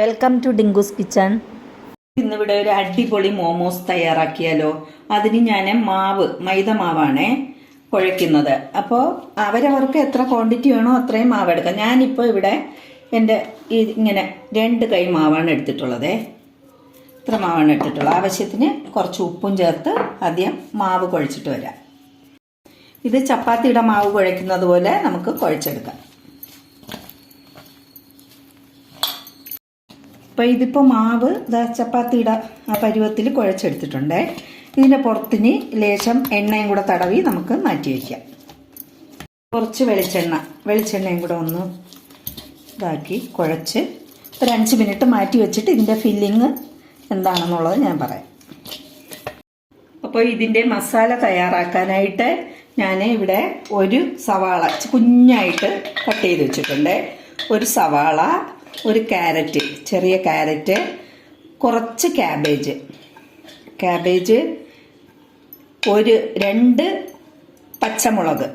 Welcome to Dinkoos kitchen ഇന്നിവിടെ ഒരു അടിപൊളി മോമോസ് തയ്യാറാക്കിയാലോ? അതിന് ഞാൻ മാവ് മൈദ മാവാണേ കുഴയ്ക്കുന്നത്. അപ്പോൾ അവരവർക്ക് എത്ര ക്വാണ്ടിറ്റി വേണോ അത്രയും മാവ് എടുക്കാം. ഞാനിപ്പോൾ ഇവിടെ എന്റെ ഇങ്ങനെ രണ്ട് കൈ മാവാണ് എടുത്തിട്ടുള്ളത്. ഇത്ര മാവാണ് എടുത്തിട്ടുള്ളത്. ആവശ്യത്തിന് കുറച്ച് ഉപ്പും ചേർത്ത് ആദ്യം മാവ് കുഴച്ചിട്ട് വരാം. ഇത് ചപ്പാത്തിയുടെ മാവ് കുഴയ്ക്കുന്നത് പോലെ നമുക്ക് കുഴച്ചെടുക്കാം. അപ്പോൾ ഇതിപ്പോൾ മാവ് ഇതാ ചപ്പാത്തിയുടെ ആ പരുവത്തിൽ കുഴച്ചെടുത്തിട്ടുണ്ട്. ഇതിന്റെ പുറത്തിന് ലേശം എണ്ണയും കൂടെ തടവി നമുക്ക് മാറ്റി വയ്ക്കാം കുറച്ച് വെളിച്ചെണ്ണ വെളിച്ചെണ്ണയും കൂടെ ഒന്ന് ഇതാക്കി കുഴച്ച് ഒരു അഞ്ച് മിനിറ്റ് മാറ്റി വെച്ചിട്ട് ഇതിന്റെ ഫില്ലിങ് എന്താണെന്നുള്ളത് ഞാൻ പറയാം. അപ്പോൾ ഇതിന്റെ മസാല തയ്യാറാക്കാനായിട്ട് ഞാൻ ഇവിടെ ഒരു സവാള കുഞ്ഞായിട്ട് കട്ട് ചെയ്ത് വെച്ചിട്ടുണ്ട്. ഒരു സവാള ഒരു ക്യാരറ്റ് ചെറിയ ക്യാരറ്റ് കുറച്ച് ക്യാബേജ്. ക്യാബേജ് ഒരു രണ്ട് പച്ചമുളക്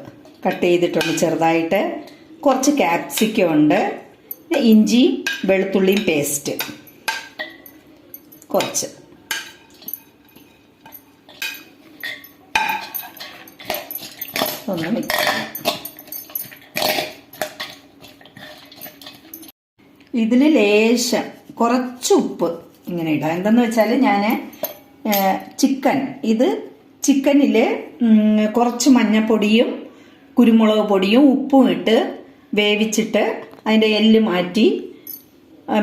കട്ട് ചെയ്തിട്ടുണ്ട് ചെറുതായിട്ട്. കുറച്ച് ക്യാപ്സിക്കം ഉണ്ട്. ഇഞ്ചി വെളുത്തുള്ളിയും പേസ്റ്റ്. കുറച്ച്. ഒന്ന് മിക്സ് ഇതിൽ ലേശം കുറച്ച് ഉപ്പ് ഇങ്ങനെ ഇടാം. എന്തെന്ന് വെച്ചാൽ ഞാൻ ചിക്കൻ. ഇത് ചിക്കനിൽ കുറച്ച് മഞ്ഞപ്പൊടിയും കുരുമുളക് പൊടിയും ഉപ്പും ഇട്ട് വേവിച്ചിട്ട് അതിന്റെ എല്ല് മാറ്റി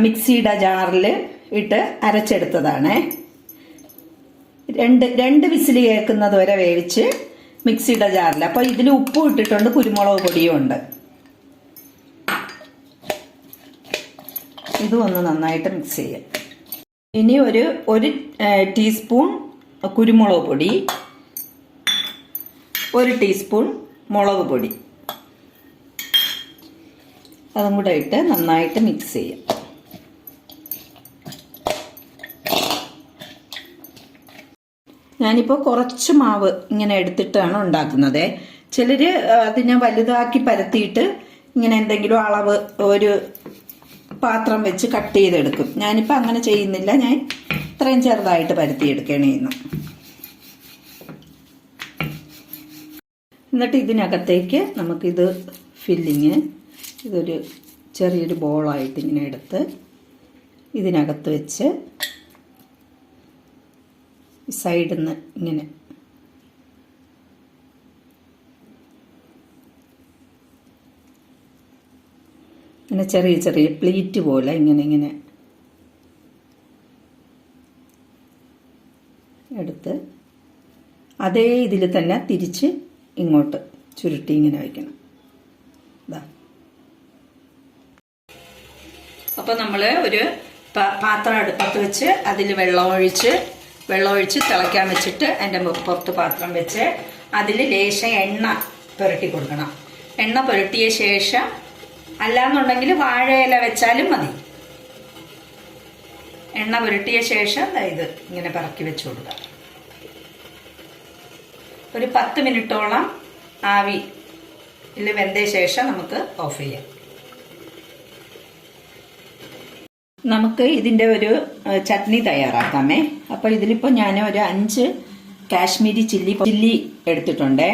മിക്സിയുടെ ജാറിൽ ഇട്ട് അരച്ചെടുത്തതാണ്. രണ്ട് രണ്ട് വിസിൽ കേൾക്കുന്നത് വരെ വേവിച്ച് മിക്സിയുടെ ജാറിൽ അപ്പോൾ ഇതിൽ ഉപ്പും ഇട്ടിട്ടുണ്ട് കുരുമുളക് പൊടിയും ഉണ്ട്. ഇതും ഒന്ന് നന്നായിട്ട് മിക്സ് ചെയ്യാം. ഇനി ഒരു ഒരു ടീസ്പൂൺ കുരുമുളക് പൊടി ഒരു ടീസ്പൂൺ മുളക് പൊടി. അതും കൂടെ ഇട്ട് നന്നായിട്ട് മിക്സ് ചെയ്യാം. ഞാനിപ്പോൾ കുറച്ച് മാവ് ഇങ്ങനെ എടുത്തിട്ടാണ് ഉണ്ടാക്കുന്നത്. ചിലർ അതിനെ വലുതാക്കി പരത്തിയിട്ട് ഇങ്ങനെ എന്തെങ്കിലും അളവ് ഒരു പാത്രം വെച്ച് കട്ട് ചെയ്തെടുക്കും. ഞാനിപ്പോൾ അങ്ങനെ ചെയ്യുന്നില്ല. ഞാൻ ഇത്രയും ചെറുതായിട്ട് പരത്തിയെടുക്കുകയാണ് ചെയ്യുന്നു എന്നിട്ട് ഇതിനകത്തേക്ക് നമുക്കിത് ഫില്ലിങ് ഇതൊരു ചെറിയൊരു ബോളായിട്ട് ഇങ്ങനെ എടുത്ത് ഇതിനകത്ത് വെച്ച് സൈഡിൽ നിന്ന് ഇങ്ങനെ ഇങ്ങനെ ചെറിയ ചെറിയ പ്ലീറ്റ് പോലെ ഇങ്ങനെ ഇങ്ങനെ എടുത്ത് അതേ ഇതിൽ തന്നെ തിരിച്ച് ഇങ്ങോട്ട് ചുരുട്ടി ഇങ്ങനെ വയ്ക്കണം. ഇതാ അപ്പോൾ നമ്മൾ ഒരു പാത്രം അടുപ്പത്ത് വെച്ച് അതിൽ വെള്ളം ഒഴിച്ച് വെള്ളം ഒഴിച്ച് തിളയ്ക്കാൻ വെച്ചിട്ട് അതിന്റെ പുറത്ത് പാത്രം വെച്ച് അതിൽ ലേശം എണ്ണ പുരട്ടി കൊടുക്കണം. എണ്ണ പുരട്ടിയ ശേഷം അല്ലാന്നുണ്ടെങ്കിൽ വാഴയില വെച്ചാലും മതി. എണ്ണ പുരട്ടിയ ശേഷം ഇത് ഇങ്ങനെ പറക്കി വെച്ചു കൊടുക്കുക. ഒരു പത്ത് മിനിറ്റോളം ആവി ഇതിൽ വെന്ത ശേഷം നമുക്ക് ഓഫ് ചെയ്യാം. നമുക്ക് ഇതിന്റെ ഒരു ചട്നി തയ്യാറാക്കാമേ. അപ്പോൾ ഇതിലിപ്പോൾ ഞാൻ ഒരു അഞ്ച് കാശ്മീരി ചില്ലി ചില്ലി എടുത്തിട്ടുണ്ടേ.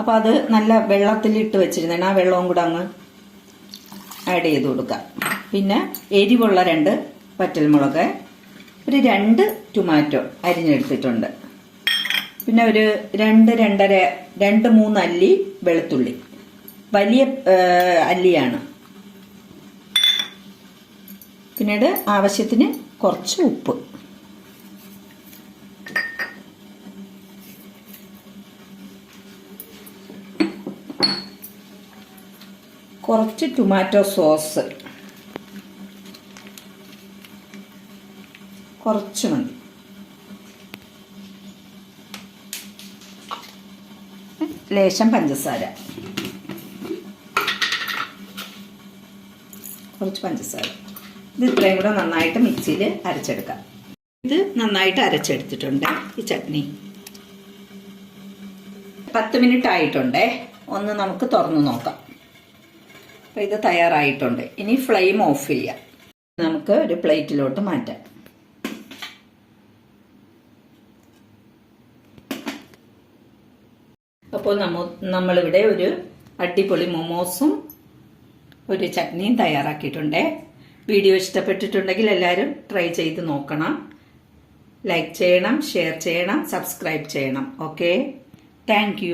അപ്പോൾ അത് നല്ല വെള്ളത്തിൽ ഇട്ട് വെച്ചിരുന്നേ ആ വെള്ളവും കൂടെ അങ്ങ് ആഡ് ചെയ്ത് കൊടുക്കുക. പിന്നെ എരിവുള്ള രണ്ട് പറ്റൽമുളക് ഒരു രണ്ട് ടൊമാറ്റോ അരിഞ്ഞെടുത്തിട്ടുണ്ട്. പിന്നെ ഒരു രണ്ട് രണ്ടര രണ്ട് മൂന്ന് അല്ലി വെളുത്തുള്ളി. വലിയ അല്ലിയാണ്. പിന്നീട് ആവശ്യത്തിന് കുറച്ച് ഉപ്പ്. കുറച്ച് ടൊമാറ്റോ സോസ് കുറച്ച് മതി. ലേശം പഞ്ചസാര. കുറച്ച് പഞ്ചസാര. ഇത് ഇത്രയും കൂടെ നന്നായിട്ട് മിക്സിയിൽ അരച്ചെടുക്കാം. ഇത് നന്നായിട്ട് അരച്ചെടുത്തിട്ടുണ്ട് ഈ ചട്നി. പത്ത് മിനിറ്റ് ആയിട്ടുണ്ടേ. ഒന്ന് നമുക്ക് തുറന്നു നോക്കാം. അപ്പോൾ ഇത് തയ്യാറായിട്ടുണ്ട്. ഇനി ഫ്ലെയിം ഓഫ് ചെയ്യാം നമുക്ക് ഒരു പ്ലേറ്റിലോട്ട് മാറ്റാം. അപ്പോൾ നമ്മ നമ്മളിവിടെ ഒരു അടിപൊളി മൊമോസും ഒരു ചട്നിയും തയ്യാറാക്കിയിട്ടുണ്ട്. വീഡിയോ ഇഷ്ടപ്പെട്ടിട്ടുണ്ടെങ്കിൽ എല്ലാവരും ട്രൈ ചെയ്ത് നോക്കണം. ലൈക്ക് ചെയ്യണം ഷെയർ ചെയ്യണം സബ്സ്ക്രൈബ് ചെയ്യണം. ഓക്കെ? താങ്ക്